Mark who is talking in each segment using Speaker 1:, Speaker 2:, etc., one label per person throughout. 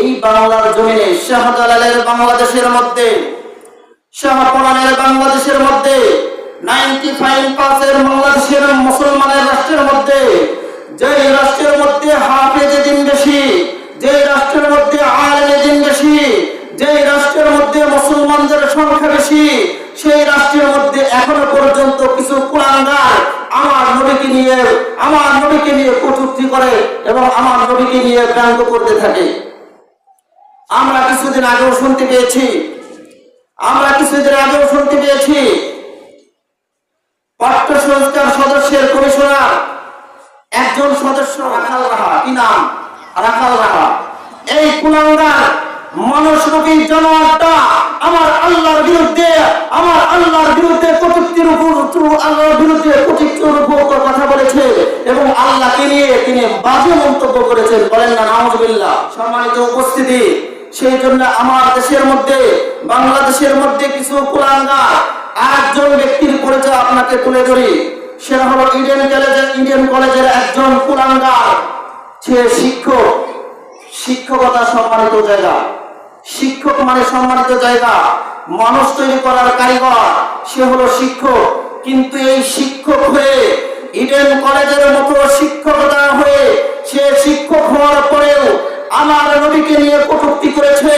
Speaker 1: এই বাংলার জমিনে শাহজালালের বাংলাদেশের মধ্যে, শাহপরানের বাংলাদেশের মধ্যে নাইনটি ফাইভ পার্সেন্ট বাংলাদেশের মুসলমানের রাষ্ট্রের মধ্যে যে রাষ্ট্রের মধ্যে হাফেজ দিন বেশি যে রাষ্ট্রের মধ্যে আলেম দিন বেশি যে রাষ্ট্রের মধ্যে মুসলমানদের সংখ্যা বেশি, সেই রাষ্ট্রের মধ্যে এখনও পর্যন্ত কিছু কুলাঙ্গার আমার নবীকে নিয়ে, আমার নবীকে নিয়ে কটূক্তি করে এবং আমার নবীকে নিয়ে ব্যঙ্গ করতে থাকে। আমরা কিছুদিন আগেও শুনতে পেয়েছি। আমরা কিছুদিন আগেও শুনতে পেয়েছি। পাঠ্য সংস্কার সদস্যের কমিশনার একজন সদস্য রাখাল রাহা। কি নাম? রাখাল রাহা। এই কুলাঙ্গার মানুষরূপী জনতা আমার আল্লাহর বিরুদ্ধে, আমার আল্লাহর বিরুদ্ধে কটুক্তির উপর আল্লাহর বিরুদ্ধে কটুক্তির উপর কথা বলেছে এবং আল্লাহকে নিয়ে তিনি বাজে মন্তব্য করেছেন। বলেন না নামজবিল্লাহ সম্মানিত উপস্থিতি। সেই জন্য আমার দেশের মধ্যে, বাংলাদেশের মধ্যে কিছু কুলাঙ্গার একজন ব্যক্তির পরিচয় আপনাকে তুলে ধরি। সেটা হলো ইন্ডিয়ান কলেজের ইন্ডিয়ান কলেজের একজন কুলাঙ্গার। সে শিক্ষক। শিক্ষকতা সম্মানিত জায়গা। শিক্ষক মানে সম্মানিত জায়গা। মানুষ তৈরি করার কারিগর। সে হলো শিক্ষক। কিন্তু এই শিক্ষক হয়ে, ইডেন কলেজের মতো শিক্ষকতা হয়ে, সে শিক্ষক হওয়ার পরেও আমার নবীকে নিয়ে কটূক্তি করেছে।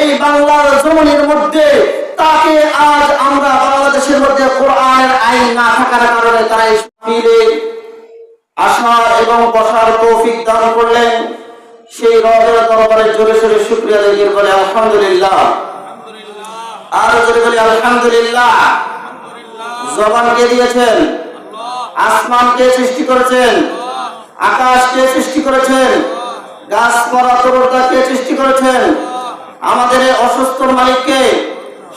Speaker 1: এই বাংলার জমিনের মধ্যে তাকে আজ আমরা বাংলাদেশের মধ্যে কোরআনের আইন না থাকার কারণে তারা ফিরে আসার এবং বসার তৌফিক দান করলেন। সেই রবের দরবারে জোরে সোরে শুক্রিয়া দিয়ে বলে, আলহামদুলিল্লাহ। আর জোরে বলে, আলহামদুলিল্লাহ। জবানকে দিয়েছেন? আসমানকে সৃষ্টি করেছেন? আকাশকে সৃষ্টি করেছেন? সৃষ্টি করেছেন। আমাদের মালিককে,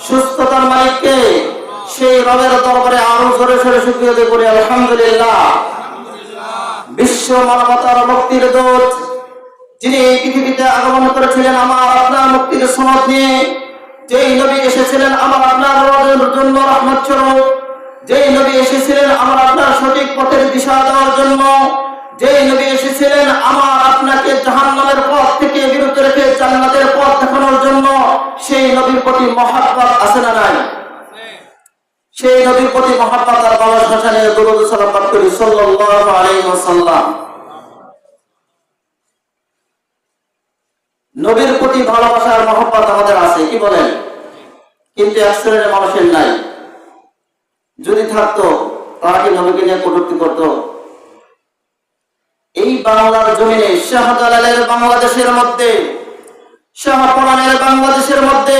Speaker 1: সুস্থতার মালিককে সেই রবের দরবারে আরও সোরে আলহামদুলিল্লাহ। বিশ্ব মানবতার মুক্তির দূত, যিনি এই পৃথিবীতে আগমন করেছিলেন আমার আপনার মুক্তির সনদ নিয়ে, যেই নবী এসেছিলেন আমার আপনার জন্য রহমত স্বরূপ, যেই নবী এসেছিলেন আমার আপনার সঠিক পথের দিশা দেওয়ার জন্য, যেই নবী এসেছিলেন আমার প্রতি মহাব্বত আছে না নাই? সেই নবীর প্রতি মহাব্বত আর ভালোবাসা নিয়ে দরুদ সালাম পাঠ করি। সাল্লাল্লাহু আলাইহি ওয়াসাল্লাম। নবীর প্রতি ভালোবাসার মহব্বত আমাদের আছে, কি বলেন? কিন্তু এক শ্রেণির মানুষের নাই। যদি থাকতো, তারা কি নবীকে নিয়ে কটূক্তি করত? এই বাংলার জমিনে শাহজালালের বাংলাদেশের মধ্যে, শাহপরানের বাংলাদেশের মধ্যে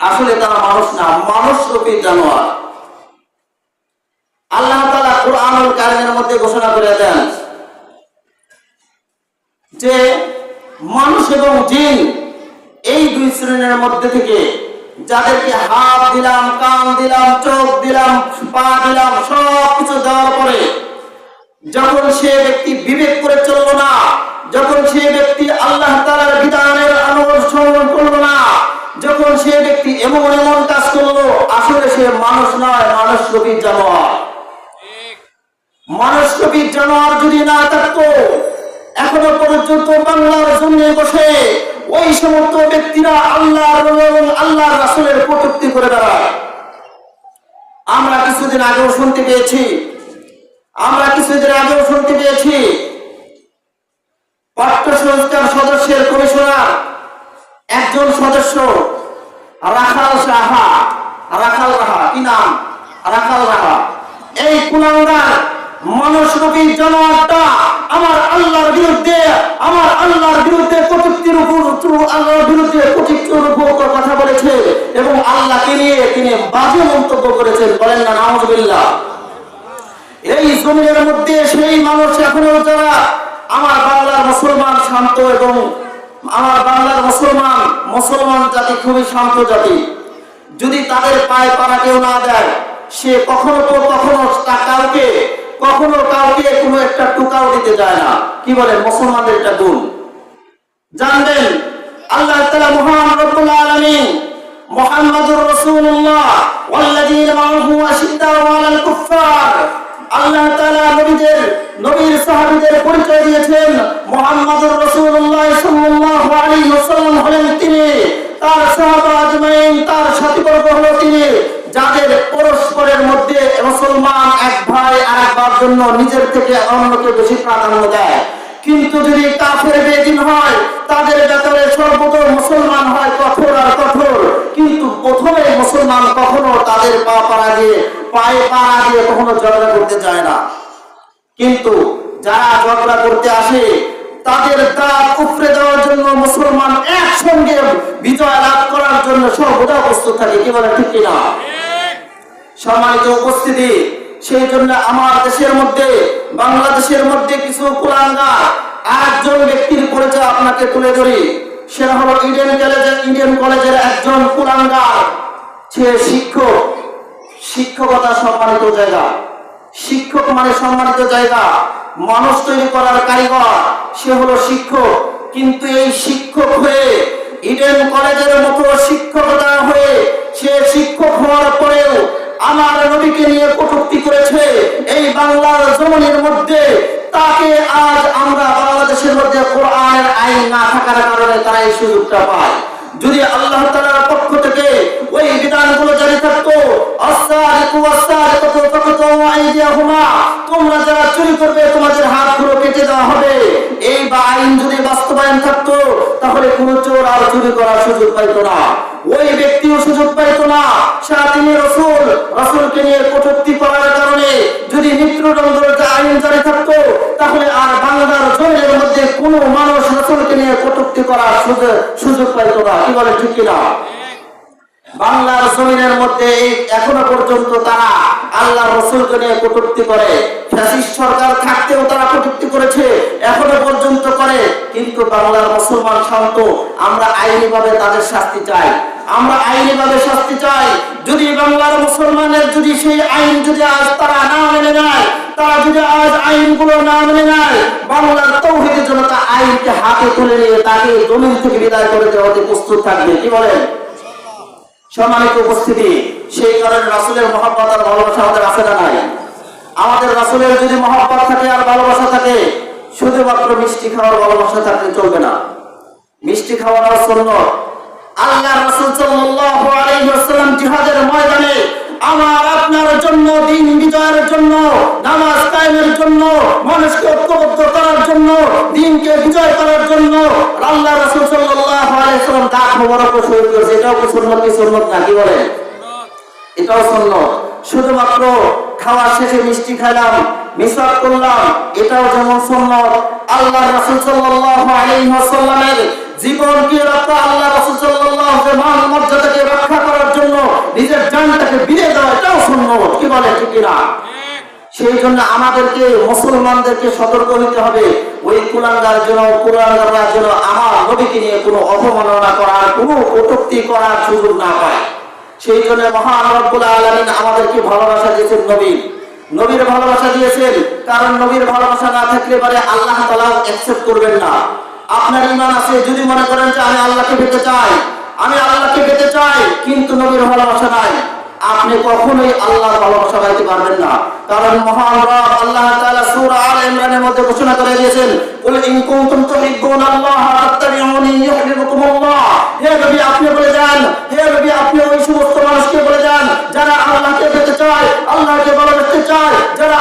Speaker 1: আসলে তারা মানুষ না, মানুষ রূপী জানোয়ার। আল্লাহ তালা কোরআনুল কারিমের মধ্যে ঘোষণা করে দেন যে মানুষ এবং জিন এই দুই শ্রেণির মধ্যে থেকে যাদেরকে হাত দিলাম, কান দিলাম, চোখ দিলাম, পা দিলাম, সব কিছু দেওয়ার পরে যখন সে ব্যক্তি বিবেক করে চলল না, যখন সে ব্যক্তি আল্লাহ তালার বিধানের অনুসরণ করল না যখন সে ব্যক্তি এমন এমন কাজ করল, আসলে সে মানুষ নয়, মানুষ রূপী জানোয়ার। মানুষ রূপী জানোয়ার যদি না থাকতো, এখনও পর্যন্ত বাংলার জমিনে বসে ওই সমস্ত ব্যক্তিরা আল্লাহ আল্লাহ রাসুলের কটূক্তি করে বেড়ায়। আমরা কিছুদিন আগেও শুনতে পেয়েছি, আমরা কিছুদিন আগেও শুনতে পেয়েছি, পাঠ্য সংস্কার সদস্যের কমিশনার, একজন সদস্য রাখাল সাহা রাখাল রাহা, কি নাম? রাখাল রাহা। এই কুলাঙ্গার মানুষরূপী জনতা আমার আল্লাহর বিরুদ্ধে, আমার আল্লাহর বিরুদ্ধে কটুক্তির উপর আল্লাহর বিরুদ্ধে কটুক্তির উপর কথা বলেছে এবং আল্লাহকে নিয়ে তিনি বাজে মন্তব্য করেছেন। বলেন না নামজবিল্লাহ এই জমিনের মধ্যে সেই মানুষ এখনও যারা আমার বাংলার মুসলমান, শান্ত এবং আমার বাংলার মুসলমান মুসলমান জাতি খুবই শান্ত জাতি। যদি তাদের পায়ে পাড়া কেউ না দেয়, সে কখনো তো কখনো কাউকে কখনো কাউকে কোনো একটা টুকাও দিতে যায় না। কি বলে মুসলমানদের এটা গুণ? জানবেন, আল্লাহ তাআলা মহান রব্বুল আলামিন মুহাম্মাদুর রাসূলুল্লাহ ওয়াল্লাযীনা মা'আহু আশিদ্দাউ আলাল কুফফার আল্লাহ তাআলা নবীদের, নবীর সাহাবীদের পরিচয় দিয়েছেন। মুহাম্মদুর রাসূলুল্লাহ সাল্লাল্লাহু আলাইহি ওয়াসাল্লাম হলেন তিনি। তার সাহাবা আজমাইন, তার সাথীবর্গ হলো তিনি। যাদের পরস্পরের মধ্যে মুসলমান এক ভাই আর একবার জন্য নিজের থেকে অন্যকে বেশি প্রাধান্য দেয়। কিন্তু যদি কাফের বেদিন হয় তাদের ব্যাপারে সর্বতর মুসলমান হয় কঠোর আর কঠোর। কিন্তু প্রথমে মুসলমান কখনো তাদের পা পাড়া দিয়ে পায়ে পাড়া দিয়ে কখনো ঝগড়া করতে যায় না। কিন্তু যারা ঝগড়া করতে আসে তাদের দাঁত উপড়ে দেওয়ার জন্য মুসলমান একসঙ্গে বিজয় লাভ করার জন্য সর্বদা প্রস্তুত থাকে। কি বলে ঠিক কিনা? সম্মানিত উপস্থিতি সেই জন্য আমার দেশের মধ্যে, বাংলাদেশের মধ্যে কিছু কুলাঙ্গার একজন ব্যক্তির পরিচয় আপনাকে তুলে ধরি। সেটা হলো ইন্ডিয়ান কলেজের ইন্ডিয়ান কলেজের একজন কুলাঙ্গার। সে শিক্ষক। শিক্ষকতা সম্মানিত জায়গা। শিক্ষক মানে সম্মানিত জায়গা। মানুষ তৈরি করার কারিগর। সে হলো শিক্ষক। কিন্তু এই শিক্ষক হয়ে ইডেন কলেজের মতো শিক্ষকতা হয়ে সে শিক্ষক হওয়ার পরেও আমার নবীকে নিয়ে কটূক্তি করেছে। এই বাংলার জমিনের মধ্যে তাকে আজ আমরা বাংলাদেশের মধ্যে কোরআনের আইন না থাকার কারণে তারা এই সুযোগটা পায়। যদি আল্লাহ তাআলার পক্ষ থেকে ওই বিধানগুলো জারি থাকতো তোমরা যারা চুরি করবে, তোমাদের হাতগুলো কেটে দেওয়া হবে। এই বা আইন যদি বাস্তবায়ন থাকতো, তাহলে কোন চোর আর চুরি করার সুযোগ পাইতো না। ওই ব্যক্তিও সুযোগ পাইতো না। সারা তিনি রসুল, রসুলকে নিয়ে কটূক্তি করার কারণে যদি মৃত্যুদণ্ডের আইন জারি থাকতো, তাহলে আর বাংলার জমিনের মধ্যে কোনো মানুষ রসুলকে নিয়ে কটূক্তি করার সুযোগ সুযোগ পাইতো না। কি বলে ঠিক কিনা? বাংলার জমিনের মধ্যে এখনও পর্যন্ত তারা আল্লাহ রসুলকে নিয়ে কটূক্তি করে। ফ্যাসিস্ট সরকার থাকতেও তারা কটূক্তি কিন্তু বাংলার মুসলমান শান্ত, আমরা আইনিভাবে তাদের শাস্তি চাই। আমরা আইনিভাবে শাস্তি চাই। যদি বাংলার মুসলমানের যদি সেই আইন যদি আজ তারা না মেনে নেয়, তারা যদি আজ আইনগুলো না মেনে নেয়, বাংলার তৌহিদ জনতা আইনকে হাতে তুলে নিয়ে তাকে জমিন থেকে বিদায় করে দেওয়াতে প্রস্তুত থাকবে। কি বলেন? সম্মানিত উপস্থিতি, সেই কারণে রাসুলের মহাব্বত ভালোবাসা আমাদের আছে না নাই? আমাদের রাসুলের যদি মহাব্বত থাকে আর ভালোবাসা থাকে শুধুমাত্র মিষ্টি খাওয়ার ভালোবাসা থাকলে চলবে না। মিষ্টি খাওয়ার জন্য আল্লাহ রাসূল সাল্লাল্লাহু আলাইহি ওয়াসাল্লাম জিহাদের ময়দানে আমার আপনার জন্য, দিন বিজয়ের জন্য, নামাজ কায়েমের জন্য, মানুষকে ঐক্যবদ্ধ করার জন্য, দিনকে বিজয় করার জন্য আল্লাহ রাসূল সাল্লাল্লাহু আলাইহি ওয়াসাল্লাম দাঁত মোবারক শহীদ করেছে এটাও কি সুন্নাত কি সুন্নাত না, কি বলেন? এটাও সুন্নাত। শুধুমাত্র খাওয়ার শেষে মিষ্টি খাইলাম মিসাক করলাম, এটাও যেমন সুন্নাত। আল্লাহ রাসূল সাল্লাল্লাহু আলাইহি ওয়াসাল্লামের জীবনকে রক্ষা? আল্লাহ রাসূল সাল্লাল্লাহু আলাইহি মান মর্যাদাকে রক্ষা করার জন্য নিজের জানটাকে বিলিয়ে দেওয়া, এটাও সুন্নাত, কি বলে, ঠিক না সেই জন্য আমাদেরকে, মুসলমানদেরকে সতর্ক হতে হবে। ওই কুলাঙ্গার জন্য, কুলাঙ্গাররা যেন আমার নবীকে নিয়ে কোনো অপমাননা করার, কোনো কটূক্তি করার সুযোগ না পায়। সেই জন্য মহান রব্বুল আলামিন আমাদেরকে ভালোবাসা দিয়েছেন নবীর নবীর ভালোবাসা দিয়েছেন, কারণ নবীর ভালোবাসা না থাকলে পারে আল্লাহ তাআলা অ্যাকসেপ্ট করবেন না। আপনার ঈমান আছে, যদি মনে করেন যে আমি আল্লাহকে পেতে চাই, আমি আল্লাহকে পেতে চাই, কিন্তু নবীর ভালোবাসা নাই। আপনি কখনোই আল্লাহর ভালোবাসা পাইতে পারবেন না। কারণ মহান রব আল্লাহ তাআলা সূরা আল ইমরানের মধ্যে ঘোষণা করে দিয়েছেন, কুল ইন কুনতুম তুহিব্বুনাল্লাহ ফাত্তাবিউনি হে নবী, আপনি বলে যান, হে নবী, আপনি ওই সমস্ত মানুষকে বলে যান, যারা আল্লাহকে পেতে চায়, আল্লাহকে ভালোবাসতে চায়, যারা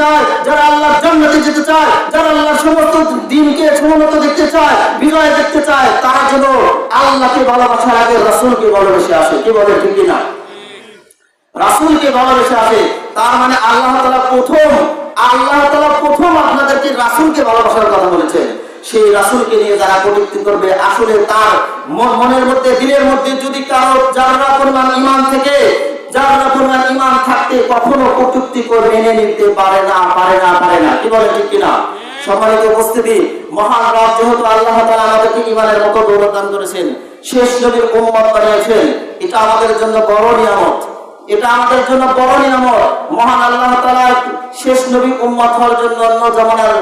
Speaker 1: চায়, যারা জান্নাতে যেতে চায়, যারা সমস্ত সমুন্নত দেখতে চায়, বিজয় দেখতে চায়, তারা যেন আল্লাহকে ভালোবাসার আগে রাসূলকে ভালোবেসে আসে। কি বলে ঠিক না রাসূলকে ভালোবেসে আসে, তার মানে আল্লাহ তাআলা প্রথম, আল্লাহ তাআলা প্রথম আপনাদেরকে রাসূলকে ভালোবাসার কথা বলেছেন। সেই রাসূলকে নিয়ে যারা কটূক্তি করবে, আসলে তার মনের মধ্যে, দিলের মধ্যে যদি কারও যারা পরিমাণ ঈমান থেকে যারা পরিমাণ ঈমান থাকতে কখনো করে মেনে নিতে পারে না পারে না পারে না। কি বলে ঠিক কিনা? সম্মানিত উপস্থিতি যেহেতু আল্লাহ তাআলা আমাদেরকে ইমানের মতো করেছেন, শেষ নবীর উম্মত বানিয়েছেন, এটা আমাদের জন্য বড় নিয়ামত। এটা আমাদের জন্য বড় নিয়ামত। মহান আল্লাহ তাআলা শেষ নবী উম্মত হওয়ার জন্য অন্য জামানার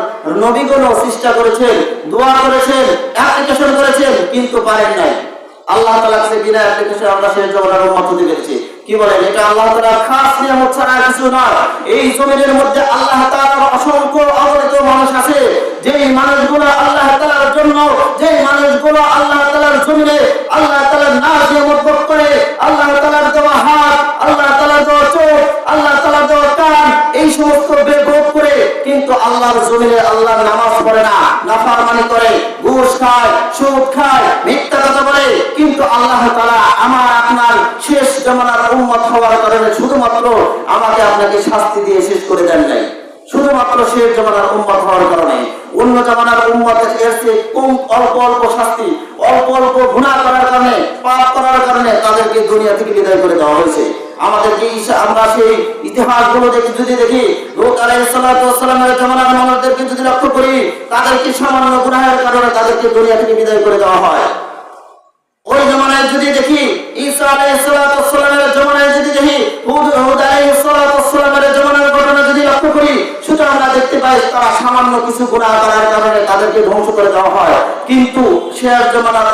Speaker 1: নবীগণও চেষ্টা করেছেন, দোয়া করেছেন অ্যাপ্লিকেশন করেছেন, কিন্তু পারেন নাই। আল্লাহ তাআলা কাছে বিনা অ্যাপ্লিকেশন আমরা শেষ জামানার উম্মত হতে পেরেছি। কি বলেন? এটা আল্লাহ তাআলার খাস নিয়ামত ছাড়া কিছু নয় এই জমিনের মধ্যে আল্লাহ তাআলার অসংখ্য অগণিত মানুষ আছে। যেই মানুষগুলো আল্লাহ তাআলার জন্য, যেই মানুষগুলো আল্লাহ তাআলার জমিনে আল্লাহ তাআলার নাম ভোগ করে, আল্লাহ আল্লাহর জমিনে আল্লাহর নামাজ পড়ে না, নাফরমানি করে, ঘুষ খায়, সুদ খায়, মিথ্যা কথা বলে। কিন্তু আল্লাহ তাআলা আমার, আপনার শেষ জামানার উম্মত হওয়ার কারণে শুধুমাত্র আমাকে আপনাকে শাস্তি দিয়ে শেষ করে দেন নাই। শুধুমাত্র শেষ জামানার উম্মত হওয়ার কারণে। অন্য জমানার উম্মতের চেয়ে কম, অল্প অল্প শাস্তি অল্প অল্প গুনাহ করার কারণে, পাপ করার কারণে তাদেরকে দুনিয়া থেকে বিদায় করে দেওয়া হয়েছে। আমাদেরকে আমরা সেই ইতিহাসগুলো দেখি, যদি দেখি লোক আলাইসালামের যদি লক্ষ্য করি, তাদেরকে সামান্য গুনাহের কারণে তাদেরকে দুনিয়া থেকে বিদায় করে দেওয়া হয়। ওই জমানায় যদি দেখি, ঈসা আলাইহিসসালামের জমানায় যদি দেখি, হুদ আলাইহিসসালামের জমানার লক্ষ্য করি সেটা আমরা দেখতে পাই তারা সামান্য কিছু গুনাহ করার কারণে তাদেরকে ধ্বংস করে দেওয়া হয়। কিন্তু শেষ জমানার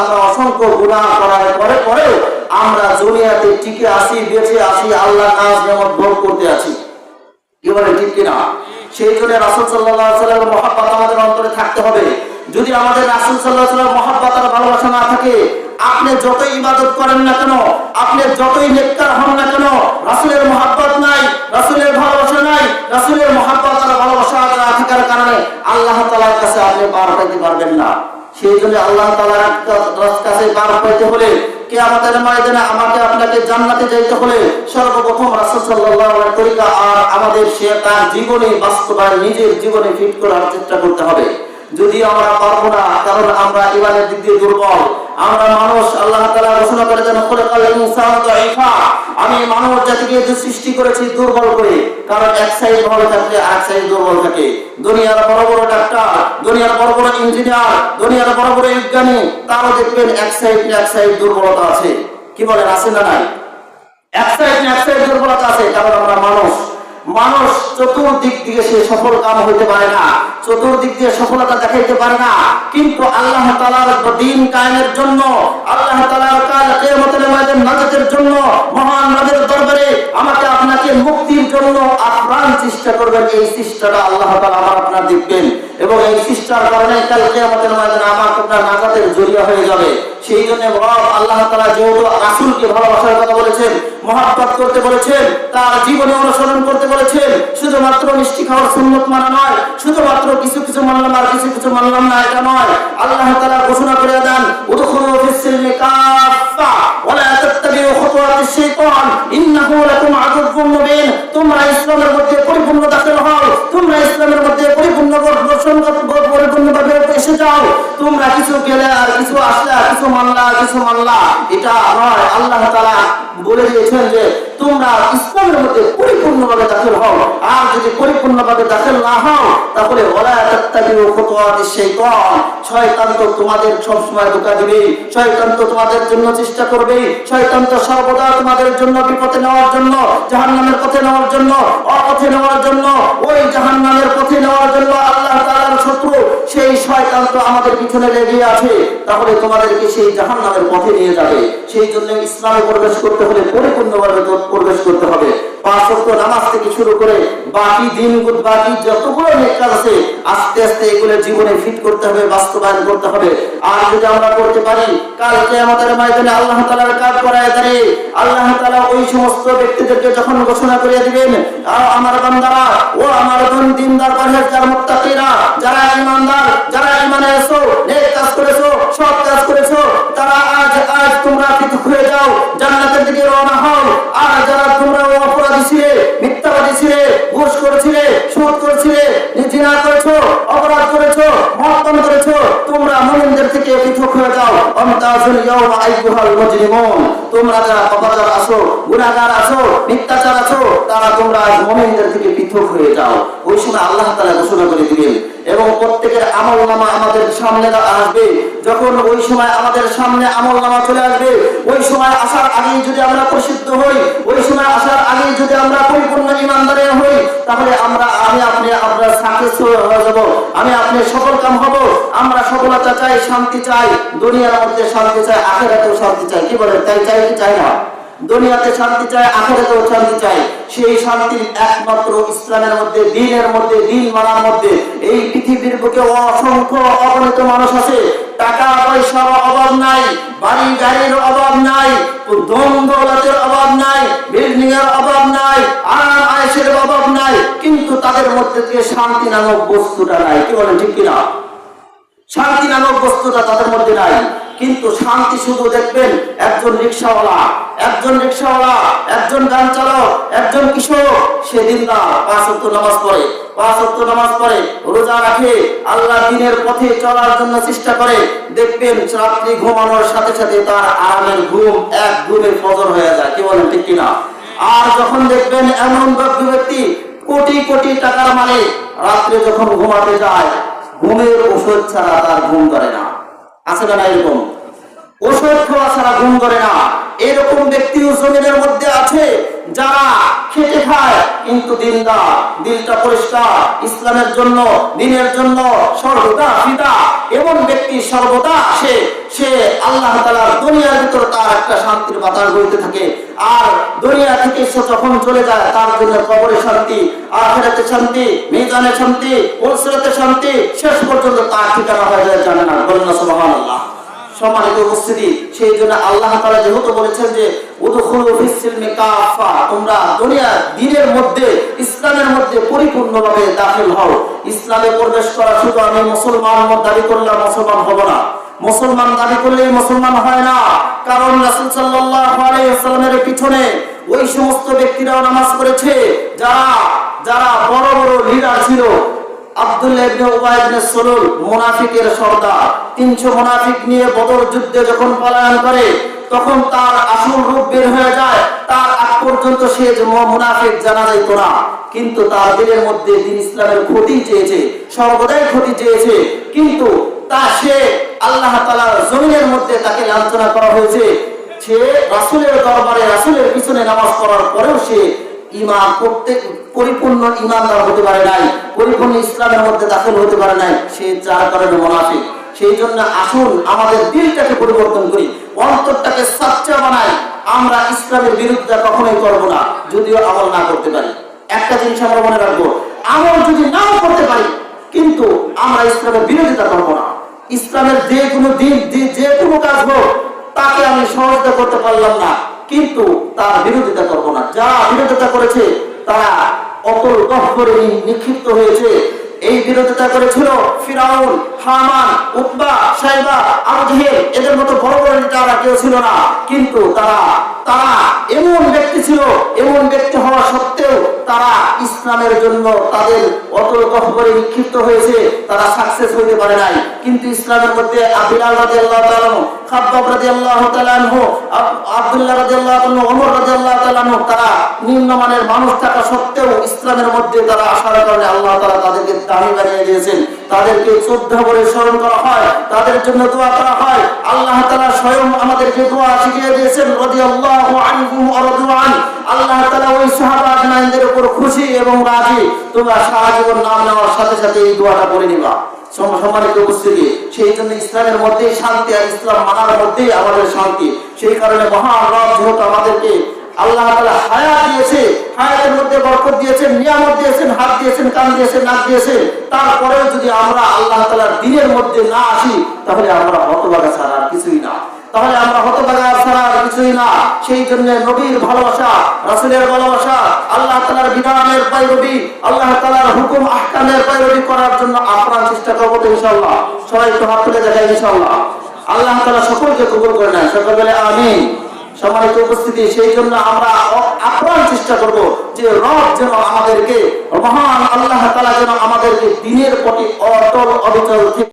Speaker 1: আমরা অসংখ্য গুনাহ করার পরে পরেও আমরা টিকে আসি বেঁচে আসি আল্লাহ কাজ যেমন ভোগ করতে আছি। ঠিক কিনা? সেই জন্য রাসুল সাল্লাহ সাল্লামের মহাব্বত আমাদের অন্তরে থাকতে হবে। যদি আমাদের রাসুল সাল্লাহ সাল্লাম মহাব্বত আর ভালোবাসা না থাকে, আপনি যতই ইবাদত করেন না কেন, আপনি যতই নেককার হন না কেন, রাসুলের মহাব্বত নাই, রাসুলের ভালোবাসা নাই রাসুলের আর ভালোবাসা থাকার কারণে আল্লাহ তালার কাছে আপনি পার পাইতে পারবেন না। সেই আল্লাহ তালার কাছে পার পাইতে হলে কে ময়দানে আমাকে আপনাকে জান্নাতে যাইতে হলে সর্বপ্রথম রাসূল আলাইহি তরিকা আর আমাদের সে জীবনে বাস্তবায়ন, নিজের জীবনে ফিট করার চেষ্টা করতে হবে। যদি আমরা পারব না, কারণ আমরা ইমানের দিক দিয়ে দুর্বল আমরা মানুষ, আল্লাহ তাআলা ঘোষণা করে যেন ইনসান দাইফা আমি মানব জাতিকে যে সৃষ্টি করেছি দুর্বল করে, কারণ এক সাইড ভালো থাকলে আরেক সাইড দুর্বল থাকে। দুনিয়ার বড় বড় ডাক্তার, দুনিয়ার বড় বড় ইঞ্জিনিয়ার, দুনিয়ার বড় বড় বিজ্ঞানী, তারও দেখবেন এক সাইড এক সাইড দুর্বলতা আছে। কি বলেন, আছে না নাই? এক সাইড এক সাইড দুর্বলতা আছে, কারণ আমরা মানুষ। মানুষ চতুর্দিক থেকে সে সফল কাম হইতে পারে না, চতুর্দিক দিয়ে সফলতা দেখাইতে পারে না। কিন্তু আল্লাহ তালার দিন কায়েমের জন্য, আল্লাহ তালার কাল কেয়ামতের ময়দান নাজাতের জন্য, মহান নদের দরবারে আমাকে আপনাকে মুক্তির জন্য আপ্রাণ চেষ্টা করবেন। এই চেষ্টাটা আল্লাহ তালা আমার আপনার দেখবেন এবং এই চেষ্টার কারণে কাল কেয়ামতের ময়দানে আমার আপনার নাজাতের জড়িয়ে হয়ে যাবে। সেই জন্য রব আল্লাহ তালা যেহেতু রাসুলকে ভালোবাসার কথা বলেছেন, মহাব্বত করতে বলেছেন, তার জীবনে অনুসরণ করতে বলেছেন, শুধুমাত্র মিষ্টি খাওয়ার সুন্নত মানা নয়, শুধুমাত্র কিছু কিছু মানলাম আর কিছু কিছু মানলাম না, এটা নয়। আল্লাহ তালা ঘোষণা করে দেন তোমরা ইসলামের মধ্যে পরিপূর্ণ দাখিল হও, তোমরা ইসলামের মধ্যে তোমাদের সব সময় ধোঁকা দিবে। শয়তান তো তোমাদের জন্য চেষ্টা করবে। শয়তান তো সর্বদা তোমাদের জন্য বিপথে নেওয়ার জন্য, জাহান্নামের পথে নেওয়ার জন্য, অপথে নেওয়ার জন্য, ওই জাহান্নামের পথে নেওয়ার জন্য দিন জীবনে ফিট করতে হবে, বাস্তবায়ন করতে হবে। আর যদি আমরা করতে পারি কালকে আমাদের ময়দানে আল্লাহ তাআলার কাজ করায় দাঁড়িয়ে, আল্লাহ তাআলা ওই সমস্ত ব্যক্তিদেরকে যখন ঘোষণা করে দিবেন আমার বান্দারা, ও আমার দিনদার, পরহেজগার মুত্তাকিরা, যারা ঈমানদার, যারা ঈমানে এসো নেক কাজ করেছ, সৎ কাজ করেছ, তারা আজ আজ তোমরা পৃথক হয়ে যাও, জান্নাতের দিকে রওনা হও। আর যারা তোমরা অপরাধী ছিলে, মিথ্যাবাদী ছিলে, ঘুষ করেছিলে, সুদ করেছিলে জিনা করেছ, অপরাধ করেছ, মহত্তম করেছ, তোমরা মুমিনদের থেকে পৃথক হয়ে যাও। অমতাজুল ইয়াউমা আইয়ুহাল মুজরিমুন। তোমরা যারা অপরাধ আছো গুণাগার আছো, মিথ্যাচার আছো, তারা তোমরা মমিনদের থেকে পৃথক হয়ে যাও। ওই সময় আল্লাহ তারা ঘোষণা করে দিবেন এবং প্রত্যেকের আমল নামা আমাদের সামনে আসবে। যখন ওই সময় আমাদের সামনে আমল নামা চলে আসবে, ওই সময় আসার আগেই যদি আমরা প্রসিদ্ধ হই, ওই সময় আসার আগেই যদি আমরা পরিপূর্ণ ইমানদারে হই, তাহলে আমরা, আমি আপনি, আমরা সাকসেসফুল হয়ে যাব আমি আপনি সফল কাম হব। আমরা সফলতা চাই, শান্তি চাই, দুনিয়ার মধ্যে শান্তি চাই, আখেরাতেও শান্তি চাই। কি বলেন? তাই চাই কি চাই না? দুনিয়াতে শান্তি চাই আখেরাতেও শান্তি চাই সেই শান্তির একমাত্র ইসলামের মধ্যে, দিনের মধ্যে, দিন মানার মধ্যে, এই পৃথিবীর বুকে অসংখ্য অগণিত মানুষ আছে। টাকা পয়সার অভাব নাই, বাড়ি গাড়ির অভাব নাই, ধন দৌলতের অভাব নাই বিল্ডিং এর অভাব নাই আরাম আয়েসের অভাব নাই। কিন্তু তাদের মধ্যে থেকে শান্তি নামক বস্তুটা নাই। কি বলেন, ঠিক কিনা? শান্তি নামক বস্তুটা তাদের মধ্যে নাই। কিন্তু শান্তি শুধু দেখবেন একজন রিক্সাওয়ালা একজন রিক্সাওয়ালা, একজন গান চালক, একজন কিশোর সেদিন না পাঁচ অক্ট নামাজ পড়ে, পাঁচ অক্ট নামাজ পড়ে, রোজা রাখে, আল্লাহ দিনের পথে চলার জন্য চেষ্টা করে, দেখবেন রাত্রি ঘুমানোর সাথে সাথে তার আরামের ঘুম এক ঘুমের ফজর হয়ে যায়, কি বলেন ঠিক কিনা? আর যখন দেখবেন এমন ব্যক্তি কোটি কোটি টাকার মালিক, রাত্রে যখন ঘুমাতে যায়, ঘুমের ওষুধ ছাড়া তার ঘুম ধরে না। আছে না এরকম? ওষুধ খাওয়া ছাড়া ঘুম করে না। এরকম ব্যক্তিও জমিনের মধ্যে আছে যারা খেটে খায়, কিন্তু দিনদার দিলটা পরিষ্কার, ইসলামের জন্য, দিনের জন্য সর্বদা ফিদা। এমন ব্যক্তি সর্বদা সে সে আল্লাহ তালার দুনিয়ার ভিতর তার একটা শান্তির বাতাস বইতে থাকে। আর দুনিয়া থেকে সে যখন চলে যায়, তার জন্য কবরে শান্তি, আখেরাতে শান্তি, মিজানে শান্তি ওসরাতে শান্তি, শেষ পর্যন্ত তার ঠিকানা হয়ে যায় জানে না বলেন সুবহানাল্লাহ। সম্মানিত উপস্থিতি, সেই জন্য আল্লাহ তাআলা যেহেতু বলেছেন যে তোমরা দুনিয়া দিনের মধ্যে, ইসলামের মধ্যে পরিপূর্ণভাবে দাখিল হও। ইসলামে প্রবেশ করা শুধু আমি মুসলমান দাবি করলাম, মুসলমান হব না। মুসলমান দাবি করলেই মুসলমান হয় না। কারণ রাসূল ওয়াসাল্লামের পিছনে ওই সমস্ত ব্যক্তিরাও নামাজ পড়েছে, যারা যারা বড় বড় লিডার ছিল আব্দুল্লাহ ইবনে উবাই ইবনে সুলুল, মুনাফিকের সর্দার। 300 মুনাফিক নিয়ে বদর যুদ্ধে যখন পলায়ন করে, তখন তার আসল রূপ বের যায়। তার আগ পর্যন্ত সে মুনাফিক জানা যাইত না। কিন্তু তার দিলের মধ্যে ক্ষতি চেয়েছে, সর্বদাই ক্ষতি চেয়েছে। কিন্তু তা সে আল্লাহ জমিনের মধ্যে তাকে লাঞ্ছনা করা হয়েছে। সে রাসূলের দরবারে রাসূলের পিছনে নামাজ পড়ার পরেও সে ইমান প্রত্যেক পরিপূর্ণ ইমানদার হতে পারে নাই, পরিপূর্ণ ইসলামের মধ্যে দাখিল হতে পারে নাই, সে যার কারণে মোনাফিক। সেই জন্য আসুন, আমাদের দিলটাকে পরিবর্তন করি, অন্তরটাকে সাচ্চা বানাই, আমরা ইসলামের বিরুদ্ধে কখনোই করব না, যদিও আমল না করতে পারি। একটা জিনিস আমরা মনে রাখব, আমল যদি নাও করতে পারি, কিন্তু আমরা ইসলামের বিরোধিতা করব না। ইসলামের যে কোনো দিন, যে কোনো কাজ হোক, তাকে আমি সহজতা করতে পারলাম না। কিন্তু তার বিরোধিতা করব না। যারা বিরোধিতা করেছে তারা অতল গহ্বরে নিক্ষিপ্ত হয়েছে। এই বিরোধিতা করেছিল ফিরাউন হামান উতবা সাইবা আবু এদের মতো বড় বড় নেতারা কেউ ছিল না। কিন্তু তারা তারা এমন ব্যক্তি ছিল এমন ব্যক্তি হওয়া সত্ত্বেও তারা ইসলামের জন্য তাদের অতল গহ্বরে নিক্ষিপ্ত হয়েছে। তারা সাকসেস হইতে পারে নাই। কিন্তু ইসলামের মধ্যে তাআলা আনহু, আল্লাহ তাদের জন্য দোয়া করা হয়। আল্লাহ স্বয়ং আমাদেরকে দোয়া শিখিয়ে দিয়েছেন আল্লাহ ওই উপর খুশি এবং রাজি। তোমরা সারা জীবন নাম নেওয়ার সাথে সাথে এই দোয়াটা করে নিবা। সম্মানিত সেই জন্য ইসলামের শান্তি আর ইসলাম মানার আমাদের শান্তি। সেই কারণে যেহেতু আমাদেরকে আল্লাহ হায়াত দিয়েছে, হায়াতের মধ্যে বরকত দিয়েছেন, নিয়ামত দিয়েছেন, হাত দিয়েছেন, কান দিয়েছেন, নাক দিয়েছেন, তারপরেও যদি আমরা আল্লাহ তালার দিনের মধ্যে না আসি, তাহলে আমরা হতবাগা ছাড়া আর কিছুই না। তাহলে আমরা হতবাগা ছাড়া কিছুই না। সেই জন্য নবীর ভালোবাসা, রাসূলের ভালোবাসা, আল্লাহ তাআলার বিধানের পায়রবি আল্লাহ তাআলার হুকুম, আহকামের পায়রবি করার জন্য আপ্রাণ চেষ্টা করব তো ইনশাআল্লাহ। সবাই একটু হাত তুলে দেখাই ইনশাআল্লাহ। আল্লাহ তাআলা সকলকে কবুল করে নেন। সকল আমিন। সম্মানিত উপস্থিতি, সেই জন্য আমরা আপ্রাণ চেষ্টা করব যে রব যেন আমাদেরকে, মহান আল্লাহ তালা যেন আমাদেরকে দিনের প্রতি অটল অবিচল